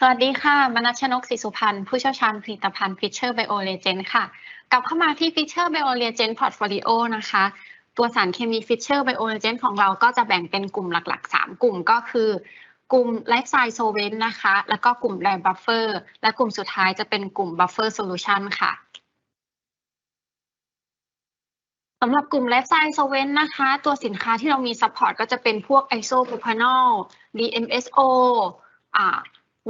สวัสดีค่ะ มนัชนกศรีสุพันธ์ ผู้เชี่ยวชาญผลิตภัณฑ์ Fisher Bio Reagent ค่ะ กลับเข้ามาที่ Fisher Bio Reagent Portfolio นะคะ ตัวสารเคมี Fisher Bio Reagent ของเราก็จะแบ่งเป็นกลุ่มหลัก ๆ 3 กลุ่มก็คือ กลุ่ม Life Science Solvent นะคะ แล้วก็กลุ่ม Dry Buffer และกลุ่มสุดท้ายจะเป็นกลุ่ม Buffer Solution ค่ะสำหรับกลุ่ม Life Science Solvent นะคะ ตัวสินค้าที่เรามี support ก็จะเป็นพวก isopropanol DMSO อ่า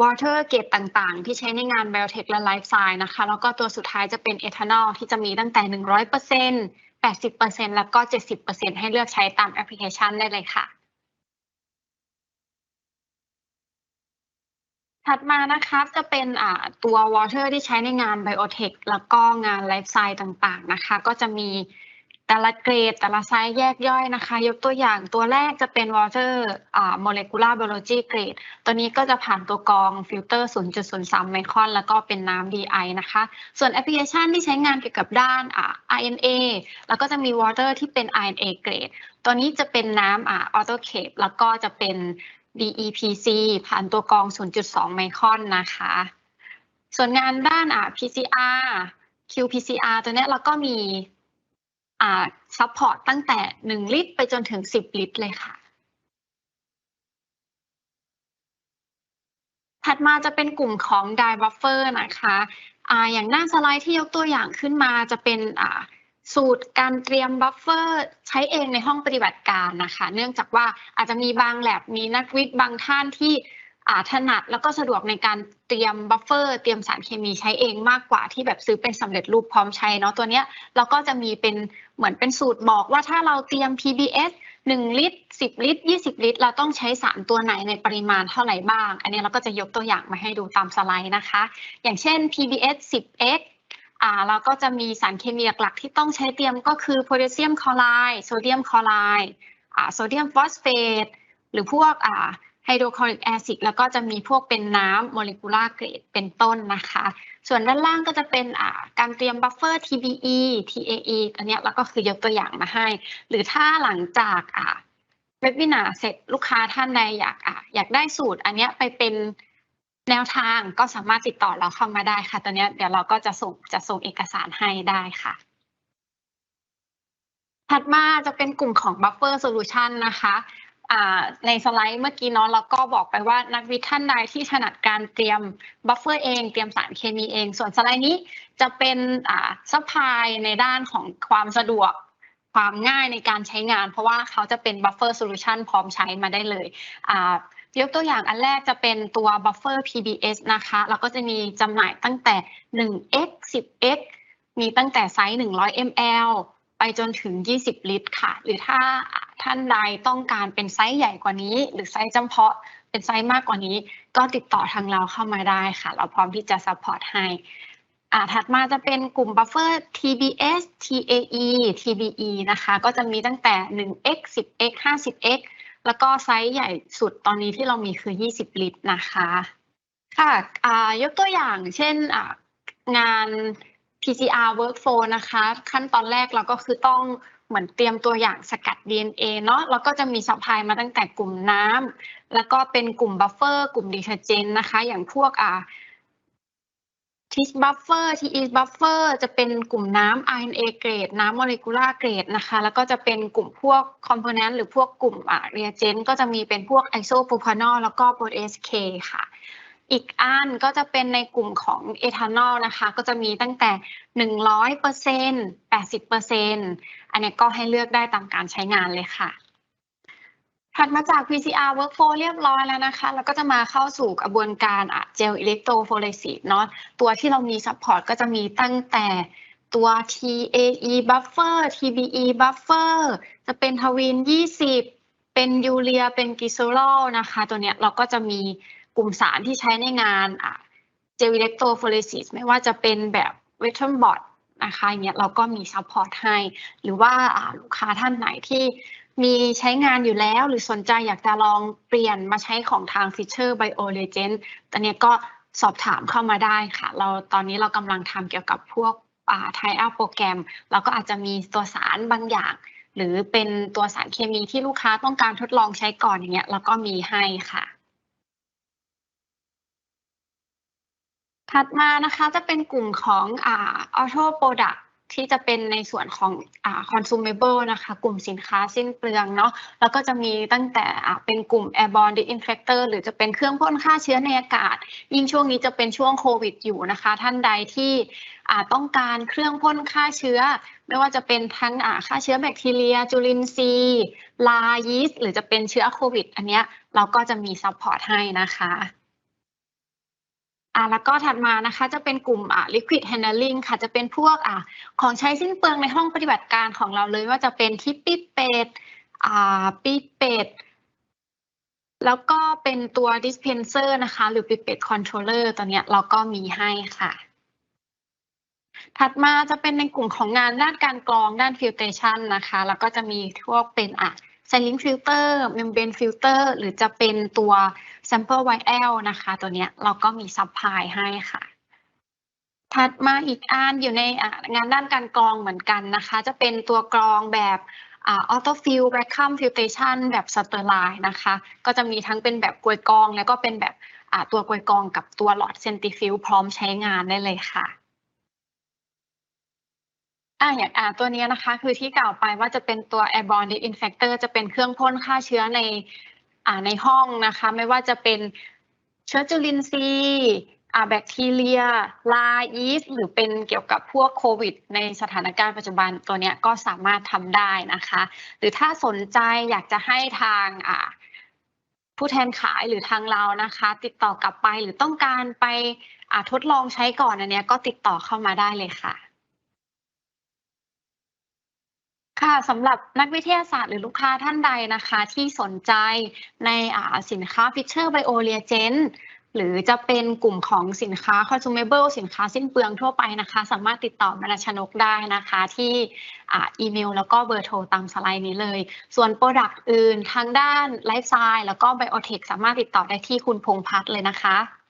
water เกตต่างๆ ที่ใช้ในงาน biotech และ life science นะคะ แล้วก็ตัวสุดท้ายจะเป็น ethanol ที่จะมีตั้งแต่ 100% 80%แล้วก็ 70%ให้เลือกใช้ตามแอปพลิเคชันได้เลยค่ะถัดมานะคะจะเป็นตัว water ที่ใช้ในงาน biotech แล้วก็งาน life science ต่างๆ นะคะ ก็จะมี แต่ละเกรดแต่ละไซส์แยกย่อยนะคะ ยกตัวอย่างตัวแรกจะเป็น water อ่า molecular biology grade ตัวนี้ก็จะผ่านตัวกรองฟิลเตอร์ 0.03 ไมครอน แล้วก็เป็นน้ำ DI นะคะ ส่วนแอปพลิเคชันที่ใช้งานเกี่ยวกับด้านอ่า RNA แล้วก็จะมี water ที่เป็น RNA grade ตัวนี้จะเป็นน้ำอ่า autoclave แล้วก็จะเป็น DEPC ผ่านตัวกรอง 0.2 ไมครอนนะคะ ส่วนงานด้านอ่า PCR qPCR ตัวนี้เราก็มี ซัพพอร์ตตั้งแต่หนึ่งลิตร ไปจนถึงสิบลิตรเลยค่ะ ถัดมาจะเป็นกลุ่มของ dye buffer นะคะอ่าอย่างหน้าสไลด์ที่ยกตัวอย่างขึ้นมาจะเป็นสูตรการเตรียมบัฟเฟอร์ใช้เองในห้องปฏิบัติการนะคะ เนื่องจากว่าอาจจะมีบางแลบมีนักวิทย์บางท่านที่ ถนัดแล้วก็สะดวกในการเตรียมบัฟเฟอร์เตรียมสารเคมีใช้เองมากกว่าที่แบบซื้อเป็นสำเร็จรูปพร้อมใช้เนาะตัวเนี้ยเราก็จะมีเป็นเหมือนเป็นสูตรบอกว่าถ้าเราเตรียม PBS 1 ลิตร 10 ลิตร 20 ลิตร เราต้องใช้สารตัวไหนในปริมาณเท่าไหร่บ้าง อันนี้เราก็จะยกตัวอย่างมาให้ดูตามสไลด์นะคะ อย่างเช่น PBS 10x อ่าเราก็จะมีสารเคมีหลักๆที่ต้องใช้เตรียมก็คือโพแทสเซียมคลอไรด์โซเดียมคลอไรด์อ่าโซเดียมฟอสเฟตหรือพวกอ่า ไฮโดรคลอริกแอซิดแล้วก็จะมีพวกเป็นน้ำโมเลกุลาร์เกรดเป็นต้นนะคะ ส่วนด้านล่างก็จะเป็นการเตรียมบัฟเฟอร์ TBE TAE อันนี้เราก็คือยกตัวอย่างมาให้ หรือถ้าหลังจากเว็บวินาเสร็จลูกค้าท่านใดอยากออยากได้สูตร อันนี้ไปเป็นแนวทางก็สามารถติดต่อเราเข้ามาได้ค่ะ ตอนนี้เดี๋ยวเราก็จะส่งจะส่งเอกสารให้ได้ค่ะ ถัดมาจะเป็นกลุ่มของ Buffer Solution นะคะ ในสไลด์เมื่อกี้เนาะเราก็บอกไปว่านักวิทย์ท่านใดที่ถนัดการเตรียมบัฟเฟอร์เอง เตรียมสารเคมีเอง ส่วนสไลด์นี้จะเป็นซัพพลายในด้านของความสะดวกความง่ายในการใช้งาน เพราะว่าเขาจะเป็นบัฟเฟอร์โซลูชันพร้อมใช้มาได้เลยยกตัวอย่างอันแรกจะเป็นตัว buffer PBS นะคะเราก็จะมีจำหน่ายตั้งแต่ 1x 10x มีตั้งแต่ไซส์ 100 ml ไปจนถึง 20 ลิตรค่ะ หรือถ้า ท่านใดต้องการเป็นไซส์ใหญ่กว่านี้ หรือไซส์จำเพาะเป็นไซส์มากกว่านี้ ก็ติดต่อทางเราเข้ามาได้ค่ะ เราพร้อมที่จะซัพพอร์ตให้อ่าถัดมาจะเป็นกลุ่มบัฟเฟอร์ TBS TAE TBE นะคะ ก็จะมีตั้งแต่ 1x 10x 50x แล้วก็ไซส์ใหญ่สุดตอนนี้ที่เรามีคือ 20 ลิตรนะคะ ค่ะยกตัวอย่างเช่นงาน PCR workflow นะคะ ขั้นตอนแรกเราก็คือต้อง เหมือนเตรียมตัวอย่างสกัด DNA เนาะแล้วก็จะมีสัพพลายมาตั้งแต่กลุ่มน้ำแล้วก็เป็นกลุ่มบัฟเฟอร์กลุ่มดีเทอร์เจนนะคะ อย่างพวกอ่าทิชบัฟเฟอร์ทีอีสบัฟเฟอร์จะเป็นกลุ่มน้ำ RNA เกรด น้ำโมเลกุลาร์เกรดนะคะ แล้วก็จะเป็นกลุ่มพวกคอมโพเนนต์หรือพวกกลุ่มอ่าเรียเจนก็จะมีเป็นพวกไอโซโพพานอลแล้วก็โปรเอสเคค่ะ อีกอันก็จะเป็นในกลุ่มของเอทานอลนะคะ ก็จะมีตั้งแต่ 100% 80%อันนี้ก็ให้เลือกได้ตามการใช้งานเลยค่ะ ถัดมาจาก PCR workflow เรียบร้อยแล้วนะคะแล้วก็จะมาเข้าสู่กระบวนการเจลอิเล็กโทรโฟเรซิสเนาะตัวที่เรามีซัพพอร์ตก็จะมีตั้งแต่ตัว TAE buffer TBE buffer จะเป็นทวิน 20 เป็นยูเรีย เป็นกิโซลนะคะ ตัวเนี้ยเราก็จะมี กลุ่มสารที่ใช้ในงานเจลิเล็กโทรโฟเรซิสไม่ว่าจะเป็นแบบเวทเทิร์นบอร์ดนะคะเงี้ยเราก็มีซัพพอร์ตให้ หรือว่าลูกค้าท่านไหนที่มีใช้งานอยู่แล้ว หรือสนใจอยากจะลองเปลี่ยนมาใช้ของทาง Fisher Bio Legend ตอนนี้ก็สอบถามเข้ามาได้ค่ะ เราตอนนี้เรากำลังทำเกี่ยวกับพวกไทอัพโปรแกรมเราก็อาจจะมีตัวสารบางอย่าง หรือเป็นตัวสารเคมีที่ลูกค้าต้องการทดลองใช้ก่อนอย่างเงี้ยเราก็มีให้ค่ะ ถัดมานะคะจะเป็นกลุ่มของอ่า auto product ที่จะเป็นในส่วนของอ่า consumable นะคะ กลุ่มสินค้าสิ้นเปลืองเนาะแล้วก็จะมีตั้งแต่อ่าเป็นกลุ่ม airborne disinfector หรือจะเป็นเครื่องพ่นฆ่าเชื้อในอากาศ ยิ่งช่วงนี้จะเป็นช่วงโควิดอยู่นะคะ ท่านใดที่อ่าต้องการเครื่องพ่นฆ่าเชื้อ ไม่ว่าจะเป็นทั้งอ่าฆ่าเชื้อแบคทีเรีย จุลินทรีย์ลายีสต์หรือจะเป็นเชื้อโควิด อันเนี้ยเราก็จะมีซัพพอร์ตให้นะคะ อ่าแล้วก็ถัดมานะคะจะเป็นกลุ่มอ่า liquid handling ค่ะ จะเป็นพวกอ่าของใช้สิ้นเปลืองในห้องปฏิบัติการของเราเลย ว่าจะเป็นที่ปิดเป็ดอ่าปิดเป็ดแล้วก็เป็นตัว dispenser นะคะ หรือปิดเป็ด controller ตัวเนี้ยเราก็มีให้ค่ะ ถัดมาจะเป็นในกลุ่มของงานด้านการกรองด้าน filtration นะคะ แล้วก็จะมีพวกเป็นอะ Saline filter membrane filter หรือจะเป็นตัว sample YL นะคะ ตัวเนี้ยเราก็มีซัพพลายให้ค่ะ ถัดมาอีกอันอยู่ในงานด้านการกรองเหมือนกันนะคะ จะเป็นตัวกรองแบบออโต้ฟิลแวคคัมฟิลเทชันแบบสเตอร์ไลน์นะคะ ก็จะมีทั้งเป็นแบบกลวยกรอง แล้วก็เป็นแบบตัวกลวยกรองกับตัวหลอดเซนติฟิลพร้อมใช้งานได้เลยค่ะ อ่าอย่างอ่าตัวนี้นะคะ คือที่กล่าวไปว่าจะเป็นตัว airborne disinfector จะเป็นเครื่องพ่นฆ่าเชื้อในอ่าในห้องนะคะ ไม่ว่าจะเป็นเชื้อจุลินทรีย์อ่าแบคทีเรีย ลายีสต์หรือเป็นเกี่ยวกับพวกโควิด ในสถานการณ์ปัจจุบันตัวนี้ก็สามารถทำได้นะคะ หรือถ้าสนใจอยากจะให้ทางอ่าผู้แทนขายหรือทางเรานะคะ ติดต่อกลับไปหรือต้องการไปทดลองใช้ก่อนอันนี้ก็ติดต่อเข้ามาได้เลยค่ะ ค่ะสำหรับนักวิทยาศาสตร์หรือลูกค้าท่านใดนะคะ ที่สนใจในสินค้า Fisher Bio Reagent หรือจะเป็นกลุ่มของสินค้า consumable สินค้าสิ้นเปลืองทั่วไปนะคะ สามารถติดต่อมราชนกได้นะคะ ที่อีเมล แล้วก็เบอร์โทรตามสไลด์นี้เลย ส่วนโปรดักต์อื่นทางด้านไลฟ์สไตล์แล้วก็ไบโอเทคสามารถติดต่อได้ที่คุณพงพัฒน์เลยนะคะ